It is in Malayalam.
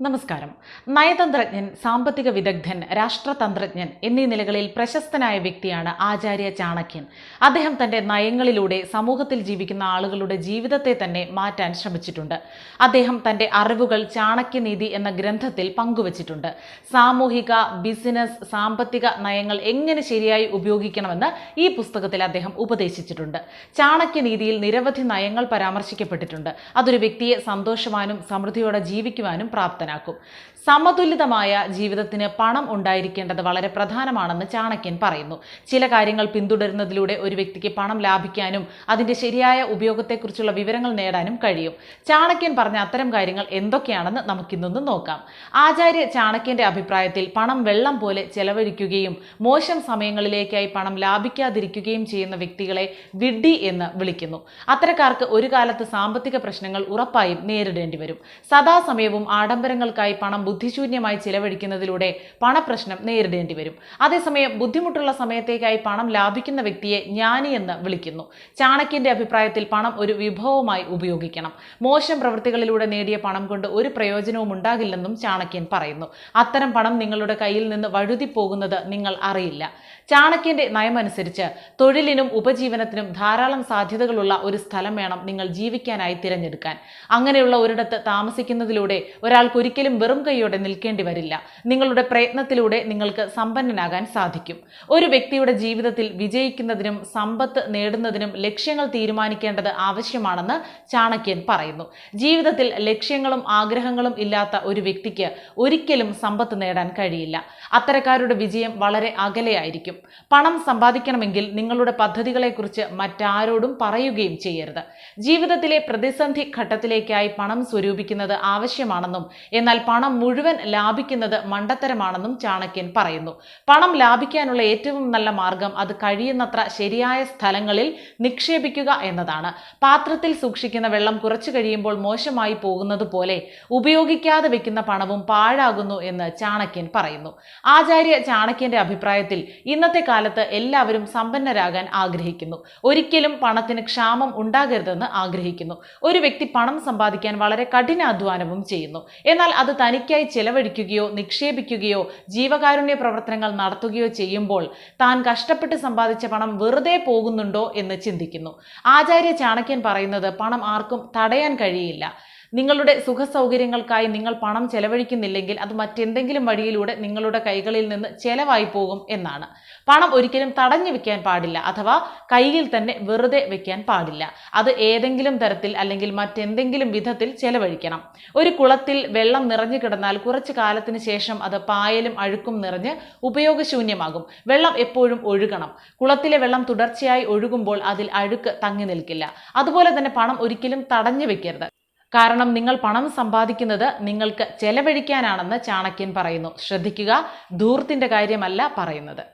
നമസ്കാരം. നയതന്ത്രജ്ഞൻ സാമ്പത്തിക വിദഗ്ധൻ രാഷ്ട്രതന്ത്രജ്ഞൻ എന്നീ നിലകളിൽ പ്രശസ്തനായ വ്യക്തിയാണ് ആചാര്യ ചാണക്യൻ. അദ്ദേഹം തന്റെ നയങ്ങളിലൂടെ സമൂഹത്തിൽ ജീവിക്കുന്ന ആളുകളുടെ ജീവിതത്തെ തന്നെ മാറ്റാൻ ശ്രമിച്ചിട്ടുണ്ട്. അദ്ദേഹം തന്റെ അറിവുകൾ ചാണക്യനീതി എന്ന ഗ്രന്ഥത്തിൽ പങ്കുവച്ചിട്ടുണ്ട്. സാമൂഹിക ബിസിനസ് സാമ്പത്തിക നയങ്ങൾ എങ്ങനെ ശരിയായി ഉപയോഗിക്കണമെന്ന് ഈ പുസ്തകത്തിൽ അദ്ദേഹം ഉപദേശിച്ചിട്ടുണ്ട്. ചാണക്യനീതിയിൽ നിരവധി നയങ്ങൾ പരാമർശിക്കപ്പെട്ടിട്ടുണ്ട്. അതൊരു വ്യക്തിയെ സന്തോഷവാനും സമൃദ്ധിയോടെ ജീവിക്കുവാനും പ്രാപ്തനാക്കും സമതുലിതമായ ജീവിതത്തിന് പണം ഉണ്ടായിരിക്കേണ്ടത് വളരെ പ്രധാനമാണെന്ന് ചാണക്യൻ പറയുന്നു. ചില കാര്യങ്ങൾ പിന്തുടരുന്നതിലൂടെ ഒരു വ്യക്തിക്ക് പണം ലാഭിക്കാനും അതിന്റെ ശരിയായ ഉപയോഗത്തെക്കുറിച്ചുള്ള വിവരങ്ങൾ നേടാനും കഴിയും. ചാണക്യൻ പറഞ്ഞ അത്തരം കാര്യങ്ങൾ എന്തൊക്കെയാണെന്ന് നമുക്കിന്നൊന്ന് നോക്കാം. ആചാര്യ ചാണക്യന്റെ അഭിപ്രായത്തിൽ പണം വെള്ളം പോലെ ചെലവഴിക്കുകയും മോശം സമയങ്ങളിലേക്കായി പണം ലാഭിക്കാതിരിക്കുകയും ചെയ്യുന്ന വ്യക്തികളെ വിഡ്ഡി എന്ന് വിളിക്കുന്നു. അത്തരക്കാർക്ക് ഒരു കാലത്ത് സാമ്പത്തിക പ്രശ്നങ്ങൾ ഉറപ്പായും നേരിടേണ്ടി വരും സദാസമയവും ആഡംബരങ്ങൾക്കായി പണം ബുദ്ധിശൂന്യമായി ചിലവഴിക്കുന്നതിലൂടെ പണപ്രശ്നം നേരിടേണ്ടി വരും. അതേസമയം ബുദ്ധിമുട്ടുള്ള സമയത്തേക്കായി പണം ലാഭിക്കുന്ന വ്യക്തിയെ ജ്ഞാനി എന്ന് വിളിക്കുന്നു. ചാണക്യന്റെ അഭിപ്രായത്തിൽ പണം ഒരു വിഭവമായി ഉപയോഗിക്കണം. മോശം പ്രവൃത്തികളിലൂടെ നേടിയ പണം കൊണ്ട് ഒരു പ്രയോജനവും ഉണ്ടാകില്ലെന്നും ചാണക്യൻ പറയുന്നു. അത്തരം പണം നിങ്ങളുടെ കയ്യിൽ നിന്ന് വഴുതി പോകുന്നത് നിങ്ങൾ അറിയില്ല. ചാണക്യന്റെ നയമനുസരിച്ച് തൊഴിലിനും ഉപജീവനത്തിനും ധാരാളം സാധ്യതകളുള്ള ഒരു സ്ഥലം വേണം നിങ്ങൾ ജീവിക്കാനായി തിരഞ്ഞെടുക്കാൻ. അങ്ങനെയുള്ള ഒരിടത്ത് താമസിക്കുന്നതിലൂടെ ഒരാൾക്ക് ഒരിക്കലും വെറും കൈയോടെ നിൽക്കേണ്ടി വരില്ല. നിങ്ങളുടെ പ്രയത്നത്തിലൂടെ നിങ്ങൾക്ക് സമ്പന്നനാകാൻ സാധിക്കും. ഒരു വ്യക്തിയുടെ ജീവിതത്തിൽ വിജയിക്കുന്നതിനും സമ്പത്ത് നേടുന്നതിനും ലക്ഷ്യങ്ങൾ തീരുമാനിക്കേണ്ടത് ആവശ്യമാണെന്ന് ചാണക്യൻ പറയുന്നു. ജീവിതത്തിൽ ലക്ഷ്യങ്ങളും ആഗ്രഹങ്ങളും ഇല്ലാത്ത ഒരു വ്യക്തിക്ക് ഒരിക്കലും സമ്പത്ത് നേടാൻ കഴിയില്ല. അത്തരക്കാരുടെ വിജയം വളരെ അകലെയായിരിക്കും പണം സമ്പാദിക്കണമെങ്കിൽ നിങ്ങളുടെ പദ്ധതികളെക്കുറിച്ച് മറ്റാരോടും പറയുകയും ചെയ്യരുത്. ജീവിതത്തിലെ പ്രതിസന്ധി ഘട്ടത്തിലേക്കായി പണം സ്വരൂപിക്കുന്നത് ആവശ്യമാണെന്നും എന്നാൽ പണം മുഴുവൻ ലാഭിക്കുന്നത് മണ്ടത്തരമാണെന്നും ചാണക്യൻ പറയുന്നു. പണം ലാഭിക്കാനുള്ള ഏറ്റവും നല്ല മാർഗം അത് കഴിയുന്നത്ര ശരിയായ സ്ഥലങ്ങളിൽ നിക്ഷേപിക്കുക എന്നതാണ്. പാത്രത്തിൽ സൂക്ഷിക്കുന്ന വെള്ളം കുറച്ചു കഴിയുമ്പോൾ മോശമായി പോകുന്നത് പോലെ ഉപയോഗിക്കാതെ വെക്കുന്ന പണവും പാഴാകുന്നു എന്ന് ചാണക്യൻ പറയുന്നു. ആചാര്യ ചാണക്യന്റെ അഭിപ്രായത്തിൽ ഇന്നത്തെ കാലത്ത് എല്ലാവരും സമ്പന്നരാകാൻ ആഗ്രഹിക്കുന്നു. ഒരിക്കലും പണത്തിന് ക്ഷാമം ഉണ്ടാകരുതെന്ന് ആഗ്രഹിക്കുന്നു. ഒരു വ്യക്തി പണം സമ്പാദിക്കാൻ വളരെ കഠിനാധ്വാനവും ചെയ്യുന്നു. എന്നാൽ അത് തനിക്കായി ചെലവഴിക്കുകയോ നിക്ഷേപിക്കുകയോ ജീവകാരുണ്യ പ്രവർത്തനങ്ങൾ നടത്തുകയോ ചെയ്യുമ്പോൾ താൻ കഷ്ടപ്പെട്ട് സമ്പാദിച്ച പണം വെറുതെ പോകുന്നുണ്ടോ എന്ന് ചിന്തിക്കുന്നു. ആചാര്യ ചാണക്യൻ പറയുന്നത് പണം ആർക്കും തടയാൻ കഴിയില്ല. നിങ്ങളുടെ സുഖ സൗകര്യങ്ങൾക്കായി നിങ്ങൾ പണം ചെലവഴിക്കുന്നില്ലെങ്കിൽ അത് മറ്റെന്തെങ്കിലും വഴിയിലൂടെ നിങ്ങളുടെ കൈകളിൽ നിന്ന് ചെലവായി പോകും എന്നാണ്. പണം ഒരിക്കലും തടഞ്ഞു വെക്കാൻ പാടില്ല അഥവാ കയ്യിൽ തന്നെ വെറുതെ വെക്കാൻ പാടില്ല. അത് ഏതെങ്കിലും തരത്തിൽ അല്ലെങ്കിൽ മറ്റെന്തെങ്കിലും വിധത്തിൽ ചെലവഴിക്കണം. ഒരു കുളത്തിൽ വെള്ളം നിറഞ്ഞു കിടന്നാൽ കുറച്ചു കാലത്തിന് ശേഷം അത് പായലും അഴുക്കും നിറഞ്ഞ് ഉപയോഗശൂന്യമാകും. വെള്ളം എപ്പോഴും ഒഴുകണം. കുളത്തിലെ വെള്ളം തുടർച്ചയായി ഒഴുകുമ്പോൾ അതിൽ അഴുക്ക് തങ്ങി നിൽക്കില്ല. അതുപോലെ തന്നെ പണം ഒരിക്കലും തടഞ്ഞു വെക്കരുത്. കാരണം നിങ്ങൾ പണം സമ്പാദിക്കുന്നത് നിങ്ങൾക്ക് ചെലവഴിക്കാനാണെന്ന് ചാണക്യൻ പറയുന്നു. ശ്രദ്ധിക്കുക ധൂർത്തിന്റെ കാര്യമല്ല പറയുന്നത്.